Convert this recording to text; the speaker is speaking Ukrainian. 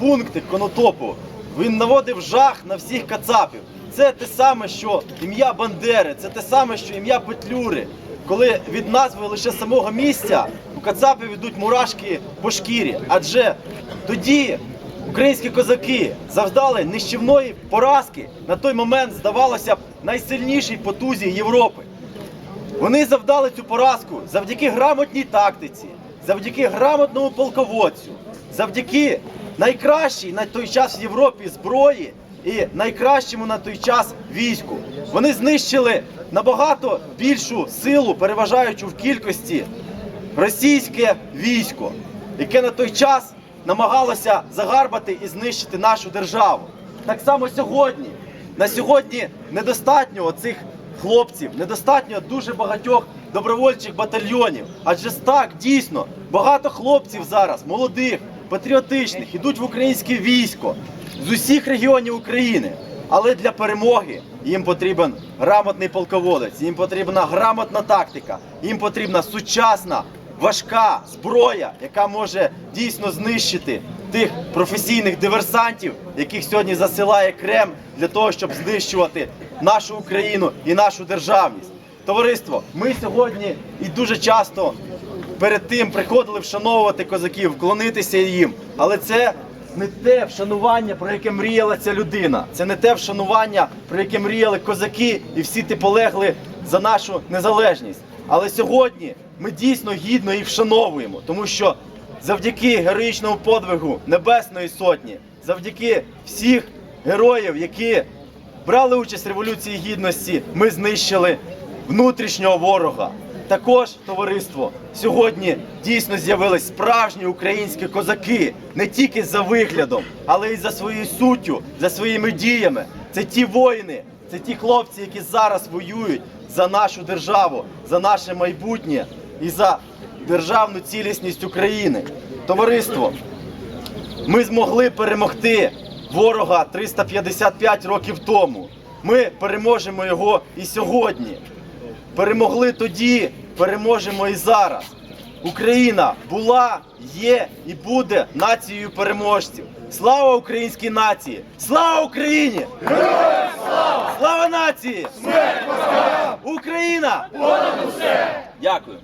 пункти конотопу. Він наводив жах на всіх кацапів. Це те саме, що ім'я Бандери, це те саме, що ім'я Петлюри. Коли від назви лише самого місця у кацапів йдуть мурашки по шкірі. Адже тоді українські козаки завдали нищівної поразки на той момент, здавалося б, найсильнішій потузі Європи. Вони завдали цю поразку завдяки грамотній тактиці, завдяки грамотному полководцю, завдяки найкращій на той час в Європі зброї і найкращому на той час війську. Вони знищили набагато більшу силу, переважаючу в кількості російське військо, яке на той час намагалося загарбати і знищити нашу державу. Так само сьогодні. На сьогодні недостатньо цих хлопців, недостатньо дуже багатьох добровольчих батальйонів. Адже так, дійсно, багато хлопців зараз, молодих, патріотичних, ідуть в українське військо з усіх регіонів України. Але для перемоги їм потрібен грамотний полководець, їм потрібна грамотна тактика, їм потрібна сучасна, важка зброя, яка може дійсно знищити тих професійних диверсантів, яких сьогодні засилає Кремль для того, щоб знищувати нашу Україну і нашу державність. Товариство, ми сьогодні і дуже часто перед тим приходили вшановувати козаків, вклонитися їм, але це не те вшанування, про яке мріяла ця людина. Це не те вшанування, про яке мріяли козаки, і всі ти полегли за нашу незалежність. Але сьогодні ми дійсно гідно їх вшановуємо, тому що завдяки героїчному подвигу Небесної Сотні, завдяки всіх героїв, які брали участь в Революції Гідності, ми знищили внутрішнього ворога. Також, товариство, сьогодні дійсно з'явились справжні українські козаки не тільки за виглядом, але й за своєю суттю, за своїми діями. Це ті воїни, це ті хлопці, які зараз воюють за нашу державу, за наше майбутнє і за державну цілісність України. Товариство, ми змогли перемогти ворога 355 років тому. Ми переможемо його і сьогодні. Перемогли тоді, переможемо і зараз. Україна була, є і буде нацією переможців. Слава українській нації! Слава Україні! Слава! Слава нації! Смерть Україна! Понад усе! Дякую.